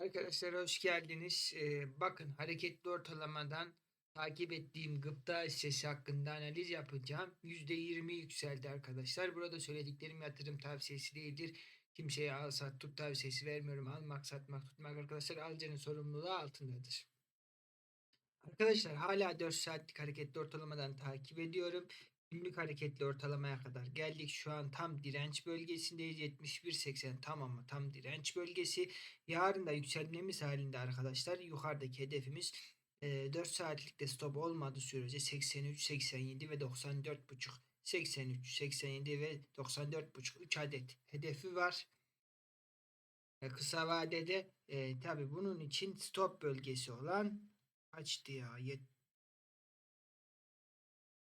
Arkadaşlar hoş geldiniz. Ee, bakın hareketli ortalamadan takip ettiğim gıpta hissesi hakkında analiz yapacağım. %20 yükseldi arkadaşlar. Burada söylediklerim yatırım tavsiyesi değildir. Kimseye al sat tut tavsiyesi vermiyorum. Almak satmak tutmak arkadaşlar alıcının sorumluluğu altındadır. Arkadaşlar hala 4 saatlik hareketli ortalamadan takip ediyorum. Günlük hareketli ortalamaya kadar geldik. Şu an tam direnç bölgesindeyiz. 71.80 tam ama tam direnç bölgesi. Yarın da yükselmemiz halinde arkadaşlar yukarıdaki hedefimiz e, 4 saatlikte stop olmadığı sürece 83, 87 ve 94.5 83, 87 ve 94.5 3 adet hedefi var. E, kısa vadede e, tabi bunun için stop bölgesi olan kaçtı ya?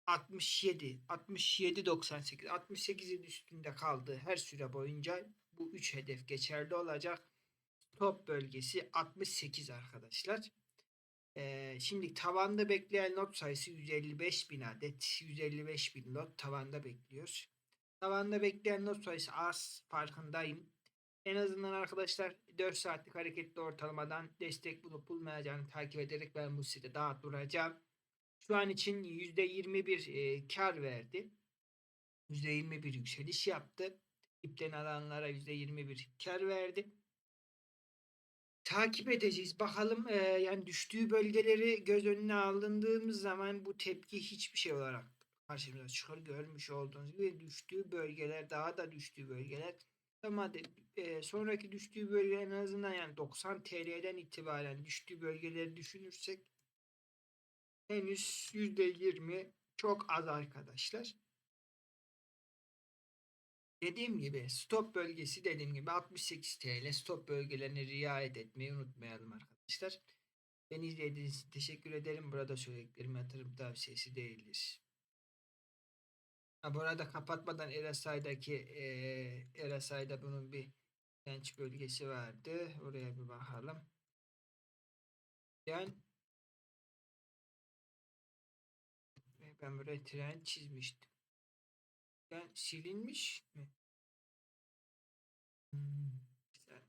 Yet- 67, 67, 98, 68'in üstünde kaldığı her süre boyunca bu 3 hedef geçerli olacak. Top bölgesi 68 arkadaşlar. Ee, şimdi tavanda bekleyen lot sayısı 155 bin adet. 155 bin lot tavanda bekliyor. Tavanda bekleyen lot sayısı az farkındayım. En azından arkadaşlar 4 saatlik hareketli ortalamadan destek bulup bulmayacağını takip ederek ben bu sitede daha duracağım. Şu an için %21 e, kar verdi. %21 yükseliş yaptı. İpten alanlara %21 kar verdi. Takip edeceğiz. Bakalım e, yani düştüğü bölgeleri göz önüne alındığımız zaman bu tepki hiçbir şey olarak karşımıza çıkar. Görmüş olduğunuz gibi düştüğü bölgeler daha da düştüğü bölgeler ama e, sonraki düştüğü bölge en azından yani 90 TL'den itibaren düştüğü bölgeleri düşünürsek henüz %20 çok az arkadaşlar. Dediğim gibi stop bölgesi dediğim gibi 68 TL stop bölgelerine riayet etmeyi unutmayalım arkadaşlar. Beni izlediğiniz için teşekkür ederim. Burada söylediklerim yatırım tavsiyesi değildir. Ha, bu arada kapatmadan RSI'daki e, RSI'da bunun bir genç bölgesi vardı. Oraya bir bakalım. Yani ben buraya tren çizmiştim. Ben silinmiş mi? Hmm, güzel.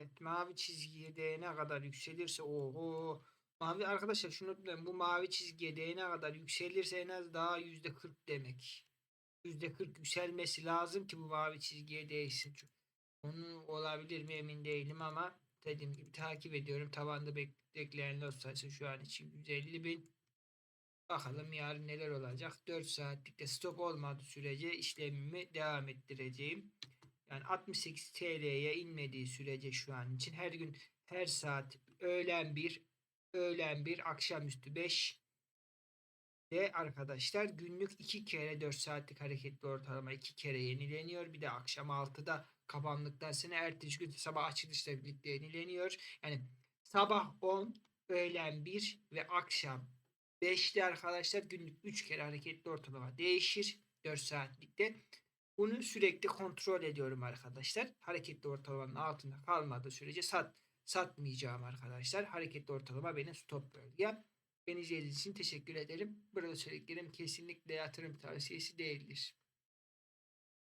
Evet, mavi çizgiye değene kadar yükselirse oho mavi arkadaşlar şunu unutmayın bu mavi çizgiye değene kadar yükselirse en az daha yüzde 40 demek. Yüzde 40 yükselmesi lazım ki bu mavi çizgiye değsin. Çünkü onun olabilir mi emin değilim ama dediğim gibi takip ediyorum. Tavanda bekleyen lot sayısı şu an için 150 bin. Bakalım yarın neler olacak. 4 saatlikte stop olmadığı sürece işlemimi devam ettireceğim. Yani 68 TL'ye inmediği sürece şu an için her gün her saat öğlen 1, öğlen 1, akşamüstü 5 ve arkadaşlar günlük 2 kere 4 saatlik hareketli ortalama 2 kere yenileniyor. Bir de akşam 6'da kapandıktan sonra ertesi gün sabah açılışla birlikte yenileniyor. Yani sabah 10, öğlen 1 ve akşam 5'te arkadaşlar günlük 3 kere hareketli ortalama değişir 4 saatlikte. Bunu sürekli kontrol ediyorum arkadaşlar. Hareketli ortalamanın altında kalmadığı sürece sat satmayacağım arkadaşlar. Hareketli ortalama benim stop bölgem. Beni izlediğiniz için teşekkür ederim. Burada söylediklerim kesinlikle yatırım tavsiyesi değildir.